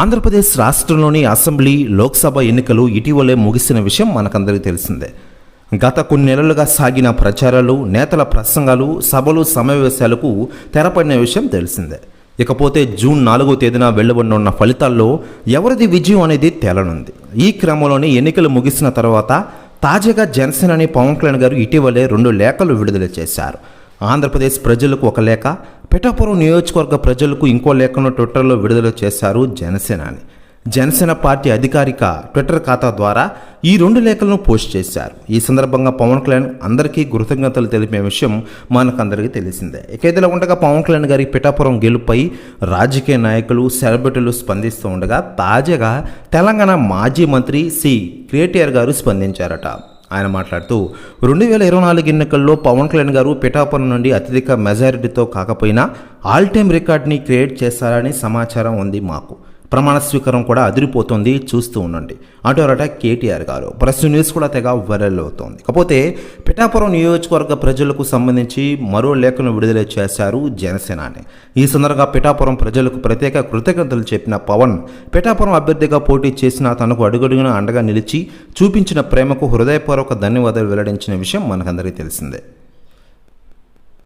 ఆంధ్రప్రదేశ్ రాష్ట్రంలోని అసెంబ్లీ లోక్సభ ఎన్నికలు ఇటీవలే ముగిసిన విషయం మనకందరికీ తెలిసిందే. గత కొన్ని నెలలుగా సాగిన ప్రచారాలు నేతల ప్రసంగాలు సభలు సమావేశాలకు తెరపడిన విషయం తెలిసిందే. ఇకపోతే జూన్ నాలుగో తేదీన వెలువడనున్న ఫలితాల్లో ఎవరిది విజయం అనేది తేలనుంది. ఈ క్రమంలోనే ఎన్నికలు ముగిసిన తర్వాత తాజాగా జనసేనని పవన్ కళ్యాణ్ గారు ఇటీవలే రెండు లేఖలు విడుదల చేశారు. ఆంధ్రప్రదేశ్ ప్రజలకు ఒక లేఖ పిఠాపురం నియోజకవర్గ ప్రజలకు ఇంకో లేఖను ట్విట్టర్లో విడుదల చేశారు జనసేనాని. జనసేన పార్టీ అధికారిక ట్విట్టర్ ఖాతా ద్వారా ఈ రెండు లేఖలను పోస్ట్ చేశారు. ఈ సందర్భంగా పవన్ కళ్యాణ్ అందరికీ కృతజ్ఞతలు తెలిపే విషయం మనకందరికీ తెలిసిందే. ఇక ఉండగా పవన్ కళ్యాణ్ గారి పిఠాపురం గెలుపై రాజకీయ నాయకులు సెలబ్రిటీలు స్పందిస్తూ ఉండగా తాజాగా తెలంగాణ మాజీ మంత్రి సి. క్రియేటియర్ గారు స్పందించారట. ఆయన మాట్లాడుతూ రెండు వేల ఇరవై నాలుగు ఎన్నికల్లో పవన్ కళ్యాణ్ గారు పిఠాపురం నుండి అత్యధిక మెజారిటీతో కాకపోయినా ఆల్ టైమ్ రికార్డ్ని క్రియేట్ చేస్తారని సమాచారం ఉంది మాకు. ప్రమాణ స్వీకారం కూడా అదిరిపోతుంది చూస్తూ ఉండండి. అటోరట కేటీఆర్ గారు. ప్రస్తుత న్యూస్ కూడా తెగ వైరల్ అవుతోంది. కాకపోతే పిఠాపురం నియోజకవర్గ ప్రజలకు సంబంధించి మరో లేఖను విడుదల చేశారు జనసేనాని. ఈ సందర్భంగా పిఠాపురం ప్రజలకు ప్రత్యేక కృతజ్ఞతలు చెప్పిన పవన్ పిఠాపురం అభ్యర్థిగా పోటీ చేసిన తనకు అడుగడుగున అండగా నిలిచి చూపించిన ప్రేమకు హృదయపూర్వక ధన్యవాదాలు వెల్లడించిన విషయం మనకందరికీ తెలిసిందే.